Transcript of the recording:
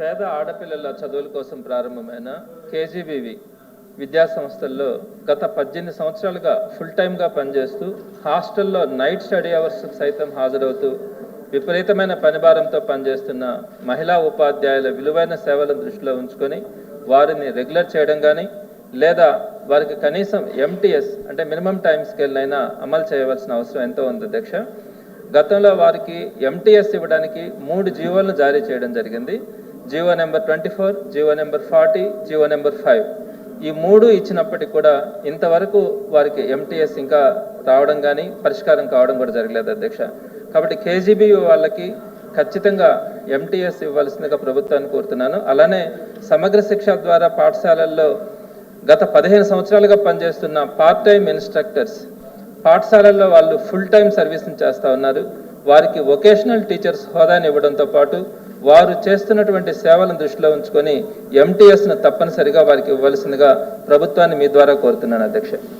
పేద ఆడపిల్లల చదువుల కోసం ప్రారంభమైన కేజీబీవి విద్యా సంస్థల్లో గత పద్దెనిమిది సంవత్సరాలుగా ఫుల్ టైమ్గా పనిచేస్తూ హాస్టల్లో నైట్ స్టడీ అవర్స్ సైతం హాజరవుతూ విపరీతమైన పనిభారంతో పనిచేస్తున్న మహిళా ఉపాధ్యాయుల విలువైన సేవలను దృష్టిలో ఉంచుకొని వారిని రెగ్యులర్ చేయడం కానీ లేదా వారికి కనీసం ఎంటీఎస్ అంటే మినిమం టైం స్కేల్నైనా అమలు చేయవలసిన అవసరం ఎంతో ఉంది అధ్యక్ష. గతంలో వారికి ఎంటీఎస్ ఇవ్వడానికి మూడు జీవోలను జారీ చేయడం జరిగింది. GO number twenty four GO number forty GO number five. ఈ మూడు ఇచ్చినప్పటికీ కూడా ఇంతవరకు వారికి ఎంటీఎస్ ఇంకా రావడం కానీ పరిష్కారం కావడం కూడా జరగలేదు అధ్యక్ష. కాబట్టి కేజీబీ వాళ్ళకి ఖచ్చితంగా ఎంటీఎస్ ఇవ్వాల్సిందిగా ప్రభుత్వాన్ని కోరుతున్నాను. అలానే సమగ్ర శిక్ష ద్వారా పాఠశాలల్లో గత పదిహేను సంవత్సరాలుగా పనిచేస్తున్న పార్ట్ టైం ఇన్స్ట్రక్టర్స్ పాఠశాలల్లో వాళ్ళు ఫుల్ టైం సర్వీస్ని చేస్తూ ఉన్నారు. వారికి వొకేషనల్ టీచర్స్ హోదాని ఇవ్వడంతో పాటు వారు చేస్తున్నటువంటి సేవలను దృష్టిలో ఉంచుకొని ఎంటీఎస్ను తప్పనిసరిగా వారికి ఇవ్వాల్సిందిగా ప్రభుత్వాన్ని మీ ద్వారా కోరుతున్నాను అధ్యక్ష.